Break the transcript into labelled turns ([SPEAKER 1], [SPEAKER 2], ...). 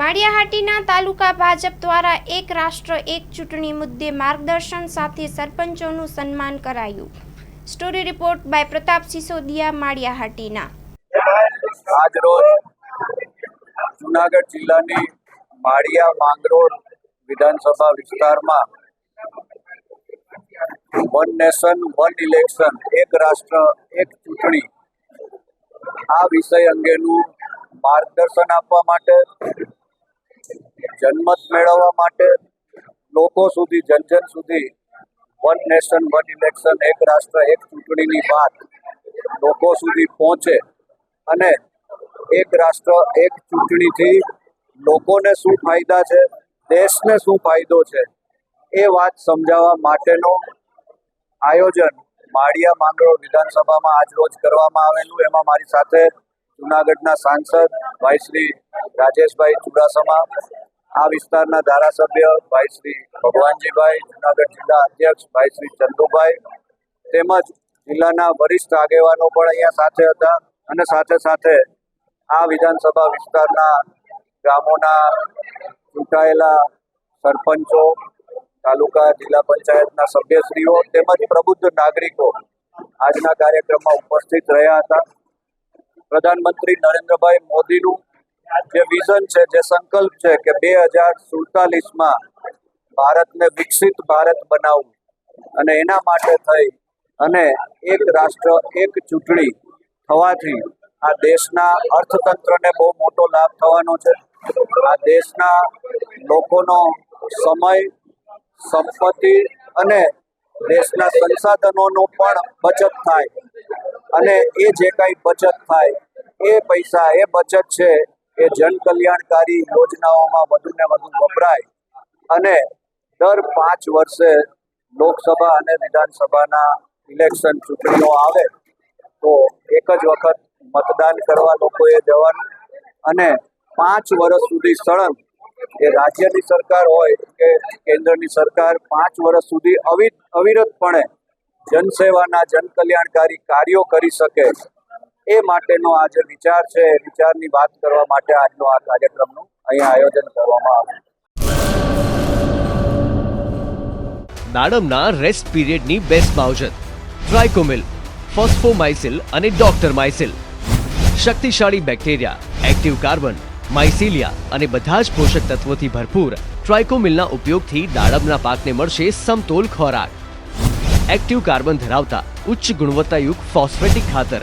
[SPEAKER 1] માળિયાહાટીના તાલુકા ભાજપ દ્વારા એક રાષ્ટ્ર, એક ચૂંટણી મુદ્દે માર્ગદર્શન સાથે સરપંચોનું સન્માન કરાયું. Story report by Pratap Sisodiya, Maliya Hatina.
[SPEAKER 2] આજરોજ જુનાગઢ જિલ્લાની માળિયા માંગરોળ વિધાનસભા વિસ્તારમાં વન નેશન, વન ઇલેક્શન, એક રાષ્ટ્ર, એક ચૂંટણી આ વિષય અંગેનું માર્ગદર્શન આપવા માટે જનમત મેળવવા માટે લોકો સુધી જન જન સુધી, વન નેશન, વન ઇલેક્શન, એક રાષ્ટ્ર, એક ચૂંટણીની વાત લોકો સુધી પહોંચે અને એક રાષ્ટ્ર, એક ચૂંટણીથી લોકોને શું ફાયદા છે, દેશને શું ફાયદો છે, એ વાત સમજાવવા માટેનું આયોજન માળિયા માંગરોળ વિધાનસભામાં આજ રોજ કરવામાં આવેલું. એમાં મારી સાથે જુનાગઢના સાંસદ ભાઈ શ્રી રાજેશભાઈ ચુડાસમા આ વિસ્તારના ધારાસભ્ય ભાઈ શ્રી ભગવાનજીભાઈ, જુનાગઢ જિલ્લા અધ્યક્ષ ભાઈ શ્રી ચંદુભાઈ, તેમજ જિલ્લાના વરિષ્ઠ આગેવાનો પણ અહીંયા સાથે હતા અને સાથે સાથે આ વિધાનસભા વિસ્તારના ગામોના ચૂંટાયેલા સરપંચો, તાલુકા જિલ્લા પંચાયતના સભ્યશ્રીઓ તેમજ પ્રબુદ્ધ નાગરિકો આજના કાર્યક્રમમાં ઉપસ્થિત રહ્યા હતા. પ્રધાનમંત્રી નરેન્દ્રભાઈ મોદીનું જે વિઝન છે, જે સંકલ્પ છે કે બે હજાર સુડતાલીસમાં ભારતને વિકસિત ભારત બનાવવું અને એના માટે થઈ અને એક રાષ્ટ્ર, એક ચૂંટણી થવાથી આ દેશના અર્થતંત્રને બહુ મોટો લાભ થવાનો છે. આ દેશના લોકોનો સમય, સંપત્તિ અને દેશના સંસાધનોનો પણ બચત થાય. અને એ જે કાંઈ બચત થાય, એ પૈસા, એ બચત છે એ જન કલ્યાણકારી યોજનાઓમાં વધુ ને વધુ વપરાય અને દર પાંચ વર્ષે લોકસભા અને વિધાનસભાના ઇલેક્શન ચૂંટણીઓ આવે તો એક જ વખત મતદાન કરવા લોકોએ જવાનું અને પાંચ વર્ષ સુધી સળંગ એ રાજ્યની સરકાર હોય કે કેન્દ્રની સરકાર પાંચ વર્ષ સુધી અવિ, અવિરતપણે જનસેવાના જનકલ્યાણકારી કાર્યો કરી શકે એ માટેનો આ જે વિચાર છે. વિચારની વાત કરવા માટે આજનો આ કાર્યક્રમનું અહીંયા આયોજન કરવામાં આવ્યું
[SPEAKER 3] દાડમના રેસ્ટ પીરિયડની બેસ્ટ માવજત. ટ્રાયકોમિલ ફોસ્ફોમાઇસિલ અને ડોક્ટર માઇસિલ શક્તિશાળી બેક્ટેરિયા એક્ટિવ કાર્બન માઇસિલિયા અને બધા જ પોષક તત્વોથી ભરપૂર ટ્રાયકોમિલના ઉપયોગથી દાડમના પાકને મળશે સમતોલ ખોરાક. એક્ટિવ કાર્બન ધરાવતા ઉચ્ચ ગુણવત્તાયુક્ત ફોસ્ફેટિક ખાતર.